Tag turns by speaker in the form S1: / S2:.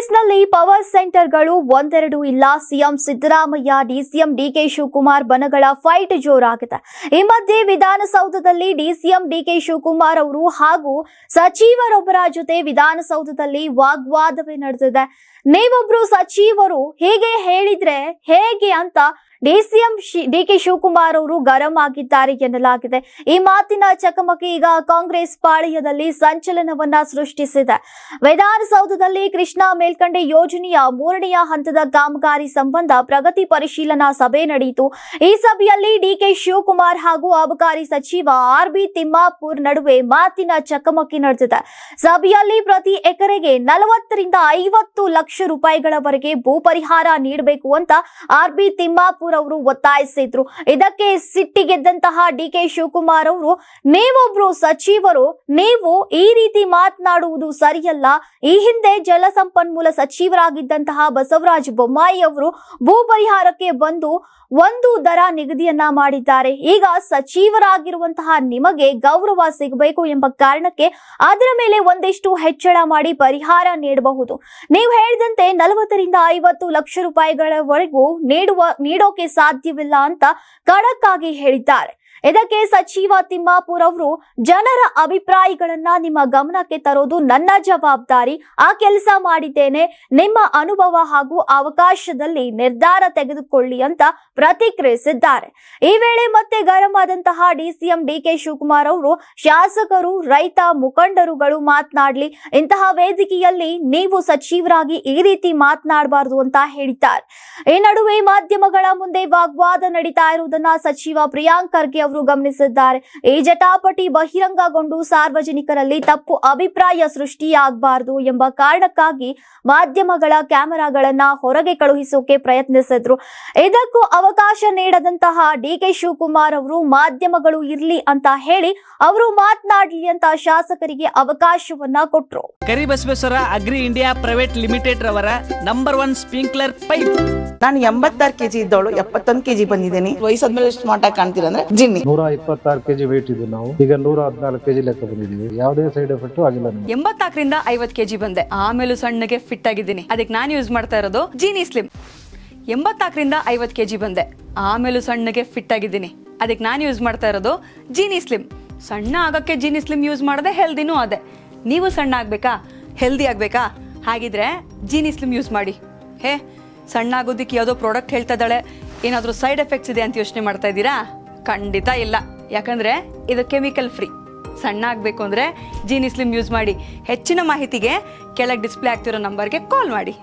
S1: ಕಾಂಗ್ರೆಸ್ನಲ್ಲಿ ಪವರ್ ಸೆಂಟರ್ಗಳು ಒಂದೆರಡು ಇಲ್ಲ. CM Siddaramaiah, DCM D K Shivakumar ಬನಗಳ fight ಜೋರಾಗಿದೆ. ಈ ಮಧ್ಯೆ ವಿಧಾನಸೌಧದಲ್ಲಿ ಡಿಸಿಎಂ ಡಿಕೆ ಶಿವಕುಮಾರ್ ಅವರು ಹಾಗೂ ಸಚಿವರೊಬ್ಬರ ಜೊತೆ ವಿಧಾನಸೌಧದಲ್ಲಿ ವಾಗ್ವಾದವೇ ನಡೆದಿದೆ. ನೀವೊಬ್ರು ಸಚಿವರು, ಹೀಗೆ ಹೇಳಿದ್ರೆ ಹೇಗೆ ಅಂತ ಡಿಸಿಎಂ ಡಿಕೆ ಶಿವಕುಮಾರ್ ಅವರು ಗರಂ ಆಗಿದ್ದಾರೆ ಎನ್ನಲಾಗಿದೆ. ಈ ಮಾತಿನ ಚಕಮಕಿ ಈಗ ಕಾಂಗ್ರೆಸ್ ಪಾಳೆಯದಲ್ಲಿ ಸಂಚಲನವನ್ನ ಸೃಷ್ಟಿಸಿದೆ. ವಿಧಾನಸೌಧದಲ್ಲಿ ಕೃಷ್ಣಾ ಮೇಲ್ಕಂಡೆ ಯೋಜನೆಯ ಮೂರನೆಯ ಹಂತದ ಕಾಮಗಾರಿ ಸಂಬಂಧ ಪ್ರಗತಿ ಪರಿಶೀಲನಾ ಸಭೆ ನಡೆಯಿತು. ಈ ಸಭೆಯಲ್ಲಿ ಡಿಕೆ ಶಿವಕುಮಾರ್ ಹಾಗೂ ಅಬಕಾರಿ ಸಚಿವ ಆರ್ ಬಿ ತಿಮ್ಮಾಪುರ್ ನಡುವೆ ಮಾತಿನ ಚಕಮಕಿ ನಡೆದಿದೆ. ಸಭೆಯಲ್ಲಿ ಪ್ರತಿ ಎಕರೆಗೆ ನಲವತ್ತರಿಂದ ಐವತ್ತು ಲಕ್ಷ ರೂಪಾಯಿಗಳವರೆಗೆ ಭೂ ಪರಿಹಾರ ನೀಡಬೇಕು ಅಂತ ಆರ್ ಬಿ ತಿಮ್ಮಾಪುರ್ ಅವರು ಒತ್ತಾಯಿಸಿದ್ರು. ಇದಕ್ಕೆ ಸಿಟ್ಟಿಗೆದ್ದಂತಹ ಡಿಕೆ ಶಿವಕುಮಾರ್ ಅವರು, ನೀವೊಬ್ರು ಸಚಿವರು, ನೀವು ಈ ರೀತಿ ಮಾತನಾಡುವುದು ಸರಿಯಲ್ಲ. ಈ ಹಿಂದೆ ಜಲಸಂಪನ್ಮೂಲ ಸಚಿವರಾಗಿದ್ದಂತಹ ಬಸವರಾಜ ಬೊಮ್ಮಾಯಿ ಅವರು ಭೂ ಪರಿಹಾರಕ್ಕೆ ಬಂದು ಒಂದು ದರ ನಿಗದಿಯನ್ನ ಮಾಡಿದ್ದಾರೆ. ಈಗ ಸಚಿವರಾಗಿರುವಂತಹ ನಿಮಗೆ ಗೌರವ ಸಿಗಬೇಕು ಎಂಬ ಕಾರಣಕ್ಕೆ ಅದರ ಮೇಲೆ ಒಂದಿಷ್ಟು ಹೆಚ್ಚಳ ಮಾಡಿ ಪರಿಹಾರ ನೀಡಬಹುದು. ನೀವು ಹೇಳಿದಂತೆ ನಲವತ್ತರಿಂದ ಐವತ್ತು ಲಕ್ಷ ರೂಪಾಯಿಗಳವರೆಗೂ ನೀಡುವ, ನೀಡೋಕೆ ಸಾಧ್ಯವಿಲ್ಲ ಅಂತ ಖಡಕ್ ಆಗಿ ಹೇಳಿದ್ದಾರೆ. ಇದಕ್ಕೆ ಸಚಿವ ತಿಮ್ಮಾಪುರ್ ಅವರು ಜನರ ಅಭಿಪ್ರಾಯಗಳನ್ನ ನಿಮ್ಮ ಗಮನಕ್ಕೆ ತರೋದು ನನ್ನ ಜವಾಬ್ದಾರಿ. ಆ ಕೆಲಸ ಮಾಡಿದ್ದೇನೆ. ನಿಮ್ಮ ಅನುಭವ ಹಾಗೂ ಅವಕಾಶದಲ್ಲಿ ನಿರ್ಧಾರ ತೆಗೆದುಕೊಳ್ಳಿ ಅಂತ ಪ್ರತಿಕ್ರಿಯಿಸಿದ್ದಾರೆ. ಈ ವೇಳೆ ಮತ್ತೆ ಗರಂ ಆದಂತಹ ಡಿಸಿಎಂ ಡಿಕೆ ಶಿವಕುಮಾರ್ ಅವರು ಶಾಸಕರು, ರೈತ, ಮುಖಂಡರುಗಳು ಮಾತನಾಡ್ಲಿ. ಇಂತಹ ವೇದಿಕೆಯಲ್ಲಿ ನೀವು ಸಚಿವರಾಗಿ ಈ ರೀತಿ ಮಾತನಾಡಬಾರದು ಅಂತ ಹೇಳಿದ್ದಾರೆ. ಈ ನಡುವೆ ಮಾಧ್ಯಮಗಳ ಮುಂದೆ ವಾಗ್ವಾದ ನಡೀತಾ ಇರುವುದನ್ನ ಸಚಿವ ಪ್ರಿಯಾಂಕ್ ಖರ್ಗೆ ಅವರು ಗಮನಿಸಿದ್ದಾರೆ. ಈ ಜಟಾಪಟಿ ಬಹಿರಂಗಗೊಂಡು ಸಾರ್ವಜನಿಕರಲ್ಲಿ ತಪ್ಪು ಅಭಿಪ್ರಾಯ ಸೃಷ್ಟಿಯಾಗಬಾರದು ಎಂಬ ಕಾರಣಕ್ಕಾಗಿ ಮಾಧ್ಯಮಗಳ ಕ್ಯಾಮೆರಾಗಳನ್ನ ಹೊರಗೆ ಕಳುಹಿಸೋಕೆ ಪ್ರಯತ್ನಿಸಿದ್ರು. ಇದಕ್ಕೂ ಅವಕಾಶ ನೀಡದಂತಹ ಡಿಕೆ ಶಿವಕುಮಾರ್ ಅವರು ಮಾಧ್ಯಮಗಳು ಇರ್ಲಿ ಅಂತ ಹೇಳಿ ಅವರು ಮಾತನಾಡಲಿ ಅಂತ ಶಾಸಕರಿಗೆ ಅವಕಾಶವನ್ನ ಕೊಟ್ರು.
S2: Karibasaveshwara agri India private limited ರವರ ನಂಬರ್ ಒನ್ ಸ್ಪ್ರಿಂಕ್ಲರ್ ಪೈಪ್.
S3: ನಾನು ಎಂಬತ್ತಾರು ಕೆಜಿ ಇದ್ದವಳು ಎಪ್ಪತ್ತೊಂದು ಕೆಜಿ ಬಂದಿದ್ದೀನಿ. ವಯಸ್ಸಾದ್ಮೇಲೆ ಸ್ಮಾರ್ಟ್ ಆಗಿ ಕಾಣ್ತೀರ ಅಂದ್ರೆ ಜಿನ್ನಿ.
S4: ನೂರ ಇಪ್ಪತ್ತಾರು ಕೆಜಿ ವೇಟ್ ಇದ್ದು ನಾವು. ಈಗ ನೂರ ಹದಿನಾಲ್ಕು ಕೆಜಿ ಲೆಕ್ಕ ಬಂದಿದ್ದೀವಿ. ಯಾವುದೇ ಸೈಡ್ ಎಫೆಕ್ಟ್ ಆಗಿಲ್ಲ
S5: ಎಂಬತ್ನಾಲ್ಕರಿಂದ ಐವತ್ ಕೆಜಿ ಬಂದೆ. ಆಮೇಲೂ ಸಣ್ಣಗೆ ಫಿಟ್ ಆಗಿದ್ದೀನಿ. ಅದಕ್ಕೆ ನಾನು ಯೂಸ್ ಮಾಡ್ತಾ ಇರೋದು ಜೀನಿ ಸ್ಲಿಮ್ ಎಂಬತ್ನಾಲ್ಕರಿಂದ ಐವತ್ ಕೆಜಿ ಬಂದೆ. ಆಮೇಲೂ ಸಣ್ಣಗೆ ಫಿಟ್ ಆಗಿದ್ದೀನಿ. ಅದಕ್ಕೆ ನಾನು ಯೂಸ್ ಮಾಡ್ತಾ ಇರೋದು ಜೀನಿ ಸ್ಲಿಮ್ ಸಣ್ಣ ಆಗಕ್ಕೆ ಜೀನಿ ಸ್ಲಿಮ್ ಯೂಸ್ ಮಾಡದೆ ಹೆಲ್ದಿನೂ ಅದೇ. ನೀವು ಸಣ್ಣ ಆಗ್ಬೇಕಾ? ಹೆಲ್ದಿ ಆಗ್ಬೇಕಾ? ಹಾಗಿದ್ರೆ ಜೀನಿ ಸ್ಲಿಮ್ ಯೂಸ್ ಮಾಡಿ. ಹೇ, ಸಣ್ಣ ಆಗೋದಿಕ್ಕೆ ಯಾವುದೋ ಪ್ರಾಡಕ್ಟ್ ಹೇಳ್ತಾ ಇದ್ದಾಳೆ. ಏನಾದರೂ ಸೈಡ್ ಎಫೆಕ್ಟ್ಸ್ ಇದೆ ಅಂತ ಯೋಚನೆ ಮಾಡ್ತಾ ಇದ್ದೀರಾ? ಖಂಡಿತ ಇಲ್ಲ. ಯಾಕಂದ್ರೆ ಇದು ಕೆಮಿಕಲ್ ಫ್ರೀ ಸಣ್ಣ ಆಗಬೇಕು ಅಂದರೆ ಜೀನಿ ಸ್ಲಿಮ್ ಯೂಸ್ ಮಾಡಿ ಹೆಚ್ಚಿನ ಮಾಹಿತಿಗೆ ಕೆಳಗೆ ಡಿಸ್ಪ್ಲೇ ಆಗ್ತಿರೋ ನಂಬರ್ಗೆ ಕಾಲ್ ಮಾಡಿ.